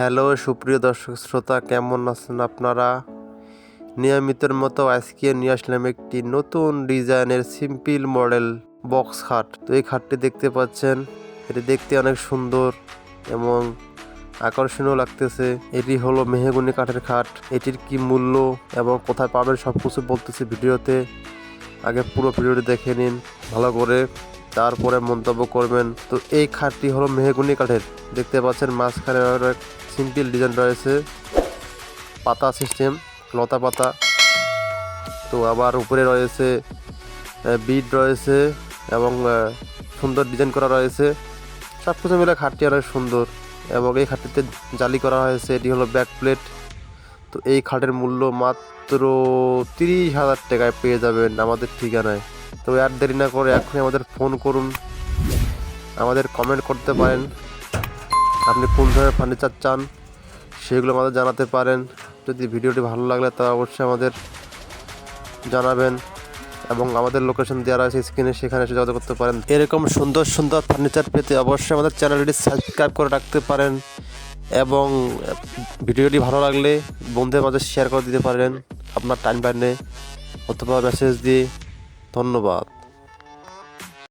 Hello, সুপ্রিয় দর্শক শ্রোতা, কেমন আছেন আপনারা? নিয়মিতের মতো আজকে নিয়ে আসলাম একটি নতুন ডিজাইনের সিম্পল মডেল বক্স খাট। তো এই খাটটি দেখতে পাচ্ছেন, এটি দেখতে অনেক সুন্দর এবং আকর্ষণীয় লাগতেছে। এটি হলো মেহগুনি কাঠের খাট। এটির কি মূল্য এবং কোথায় পাবেন সব কিছু বলতেছে ভিডিওতে। আগে পুরো ভিডিওটি দেখে নিন। ভালো করে তারপরে মন্তব্য করবেন। তো এই খাটটি হলো মেহগুনি কাঠের। দেখতে পাচ্ছেন মাঝখানে সিম্পল ডিজাইন রয়েছে। পাতা সিস্টেম, লতা পাতা। তো আবার উপরে রয়েছে বিট রয়েছে এবং সুন্দর ডিজাইন করা রয়েছে। সব কিছু মিলে খাটটি অনেক সুন্দর এবং এই খাটটিতে জালি করা হয়েছে। এটি হলো ব্যাক প্লেট। তো এই খাটের মূল্য মাত্র তিরিশ হাজার টাকায় পেয়ে যাবেন আমাদের ঠিকানায়। তো আর দেরি না করে এখনই আমাদের ফোন করুন। আমাদের কমেন্ট করতে পারেন। আপনি কোন ধরনের ফার্নিচার চান, সেগুলো আমাদের জানাতে পারেন। যদি ভিডিওটি ভালো লাগলে তা অবশ্যই আমাদের জানাবেন এবং আমাদের লোকেশন দেওয়া রয়েছে স্ক্রিনে সেখানে এসে যোগাযোগ করতে পারেন। এরকম সুন্দর সুন্দর ফার্নিচার পেতে অবশ্যই আমাদের চ্যানেলটি সাবস্ক্রাইব করে রাখতে পারেন এবং ভিডিওটি ভালো লাগলে বন্ধুদের মাঝে শেয়ার করে দিতে পারেন। আপনার টাইম লাইনে অথবা মেসেজ দিয়ে ধন্যবাদ।